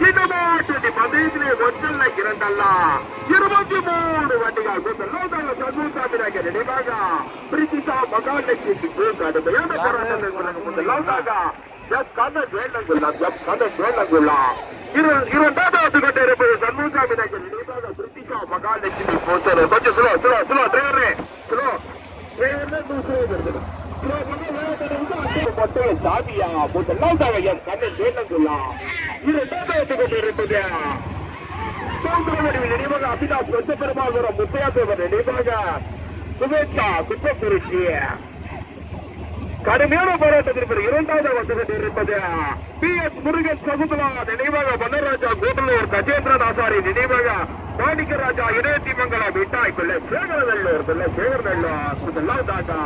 போடு போட்டு இருபத்தி மூணு வண்டிகள் நினைவாக பிரிட்டிஷா மகாலட்சுமி கடுமையான போராட்டங்கள் முதலாவதாக எஸ் கண்ணன் வேண்டங்குள்ளா எஸ் கண்ணன் வேண்டங்குள்ளா இரண்டாவது கட்ட இருப்பது சண்முகாமி நினைவாக பிரிட்டிஷா மகாலட்சுமி போச்சர் கொஞ்சம் ஸ்லோ ஸ்லோ ஸ்லோ டிரைவரே ஸ்லோ டிரைவரே தூசரே வருது சாதியா முதலாவதாக எஸ் கண்ணன் வேண்டங்குள்ளா இது கட்ட இருப்பது சோந்தரவடிவில் நினைவாக அபிதாஸ் வெச்ச பெருமாள் முத்தையா தேவர் நினைவாக சுவேச்சா குப்பக்குறிச்சி கடுமையான போராட்டத்திற்கு இரண்டாவது வந்து கொண்டிருப்பது பி எஸ் முருகன் சகுந்தலா நினைவாக மன்னராஜா கூட்டலூர் கஜேந்திரன் ஆசாரி நினைவாக மாணிக்கராஜா இடையத்தி மங்கலம் மிட்டாய் பிள்ளை சேகரநல்லூர் பிள்ளை சேகரநல்லூர் இதெல்லாம் தாண்டா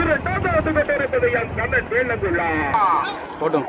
இரண்டாவது வந்து கொண்டிருப்பது என் கண்ணன் வேலங்குள்ளா போட்டும்.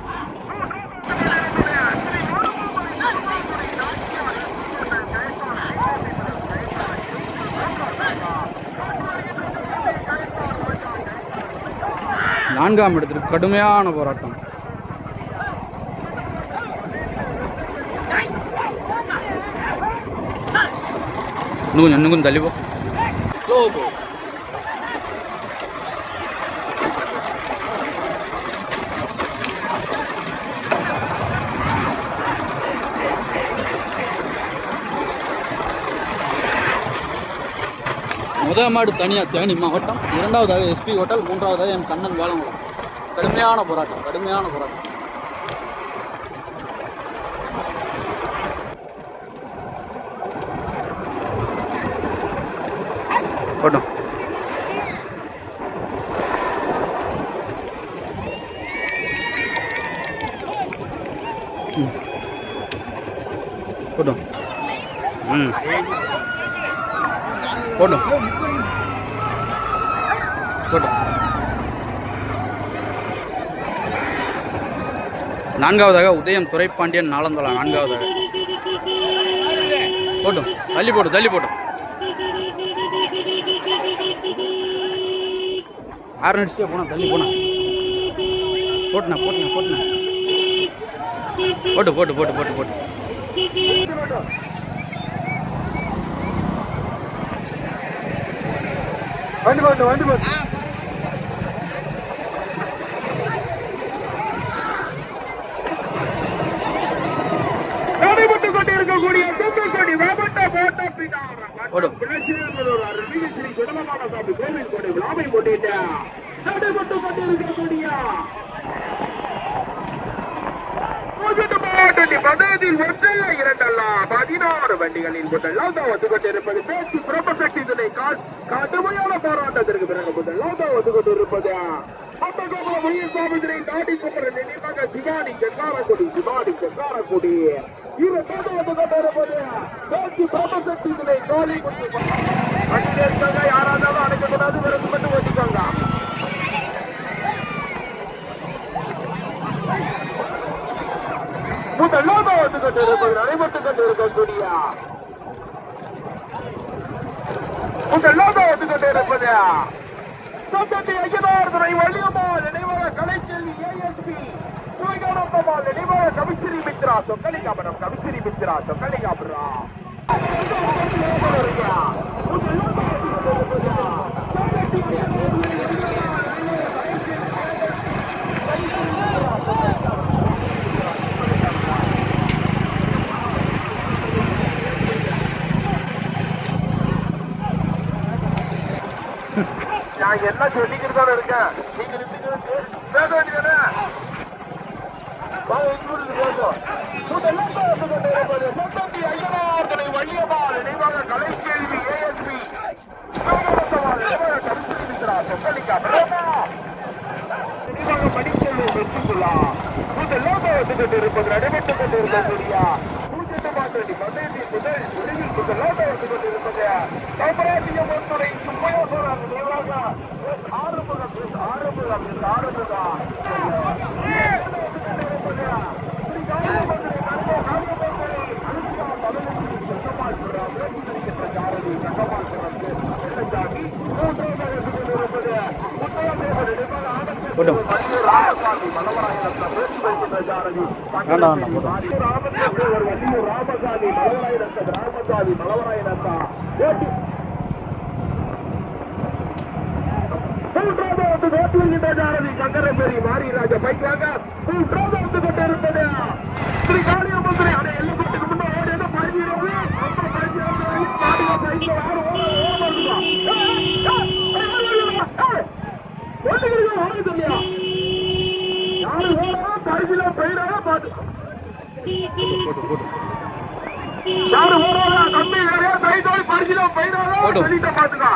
நான்காம் இடத்திற்கு கடுமையான போராட்டம். இன்னும் கொஞ்சம் இன்னும் கொஞ்சம் தள்ளி முதல் மாடு தனியாக தேனி மாவட்டம் இரண்டாவதாக எஸ்பி ஹோட்டல் மூன்றாவதாக என் கண்ணன் வேலங்குளம் கடுமையான போராட்டம் கடுமையான போராட்டம் போட்டோம் போட்டோம் ம் போட்டோம் போட்டோம் நான்காவதாக உதயம் துரைப்பாண்டியன் நாலந்தலா நான்காவதாக. போட்டும். தள்ளி போட்டும் தள்ளி போட்டும். ஆறு அடிச்சுட்டே போனா தள்ளி போனா. போட்டுண்ணா போட்டுண்ணா போட்டுண்ணா போட்டு போட்டு போட்டு போட்டு போட்டு. வண்டி போட்டு வண்டி போட்டு நடைபெற்றுக் கொண்டிருக்கக்கூடிய தூத்துக்குடி மாவட்ட போட்ட ஓடும். ஸ்ரீ சுடலமான சாமி கோவில் கொடி விழாவை கொண்டிட்ட நடைபெற்றுக் கொண்டிருக்கக்கூடிய ஒன்றல்ல இரண்டல்ல பதினாறு வண்டிகளில் முதலாம் தான் வந்து கொண்டிருப்பது பேச்சு பிரபசக்தி கடுமையான போராட்டத்திற்கு பிறகு முதலாம் தான் வந்து கொண்டிருப்பது. அப்பகோபுரம் உயிர் சாமிதிரை நாடி குமர நினைவாக சிவானி செங்காரக்குடி சிவானி செங்காரக்குடி இரண்டாவது வந்து பேச்சு பிரபசக்தி இதனை காலி இருக்காங்க யாராவது அடைக்கக்கூடாது மட்டும் ஓட்டிக்கோங்க. வந்து கொண்டிருப்பது நடைபெற்றுக் கொண்டிருக்கக்கூடிய முதலாக வந்து ஐயனார் துறை வள்ளியம்மாள் நினைவாக கலைச்செல்வி ஏஎஸ்பி சிவகானந்தம்மாள் நினைவாக கவிச்சிரி மித்ரா சொக்கலிகாபுரம் கவிச்சிரி மித்ரா சொக்கலிகாபுரம் நான் என்ன சொல்லிக்கிட்டு தானே இருக்கேன். நீங்க நிறுத்திக்கிட்டு பேச. வேண்டியதானே? வள்ளியம்மாள் நினைவாக கலைக்கேள்வி ஏஎஸ்பி படிக்கல்வி வெற்றிக்குள்ளா முதலாம் வந்து கொண்டிருப்பது நடைபெற்றுக் கொண்டிருக்கக்கூடிய பூஜ்ஜியத்து மாற்றடி முதல் விரைவில் முதலாம் கொண்டிருப்பது சாம்ராஜ்யம் ஒன்றுரை சுப்பயோசரம் நினைவாக S Arumugam S Arumugam S Arumugam போட்டும். வேண்டாம் வேண்டாம் போட்டும். ராமசாமி மலவராயிரத்த ராமசாமி மலவராயிரத்தா மூன்றாவது வந்து ஜாரதி சங்கரபேரி மாரிராஜ பைக் வாங்க மூன்றாவது வந்து கொண்டு இருப்பது ஸ்ரீ காளியம்மந்திரி அடை எல்லைப்பட்டுக்கு முன்ன ஓடி என்ன பதினீரவு அப்புறம் பதினீரவு மாடிவா பைக்ல யாரும் ஓட ஓட சொல்லியா யாரு ஓடா கடைசியில போயிடாத பாத்து யாரு ஓடாதா கம்பி நிறைய கைதோடு பரிசில போயிடாதா போடு. சொல்லிட்ட பாத்துக்கா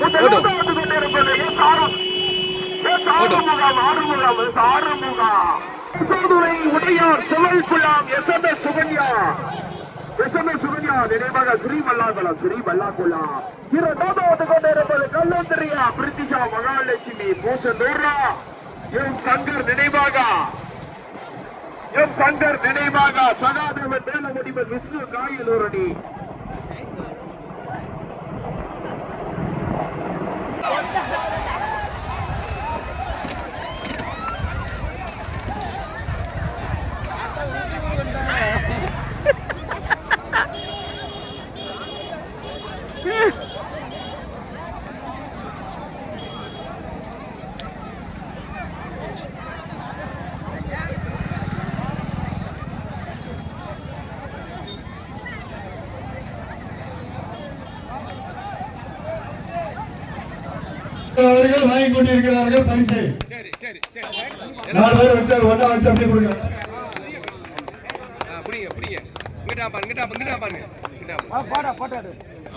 முதல்ல வந்து கொண்டு இருப்பது என் உடையார் சுழல் Ghulam S M S Sukanya S M S Sukanya நினைவாக ஸ்ரீ மல்லாகுளம் ஸ்ரீ மல்லாகுளம் இரண்டாவது வந்து கொண்டு இருப்பது கல்லூரியா பிரித்திஷா மகாலட்சுமி பூசனூரா எம் சங்கர் நினைவாக எம் சங்கர் நினைவாக சகாதேவன் மேலமுடிவர் விஷ்ணு காயலூரணி அவர்கள் வாங்கி கொண்டிருக்கிறார்கள் பரிசை. நாலு பேர் வச்சு ஒன்னா வச்சு அப்படி கொடுங்க புரியுங்க புரியுங்க இங்கிட்டா பாருங்க இங்கிட்டா இங்கிட்டா பாருங்க. இங்கிட்டா.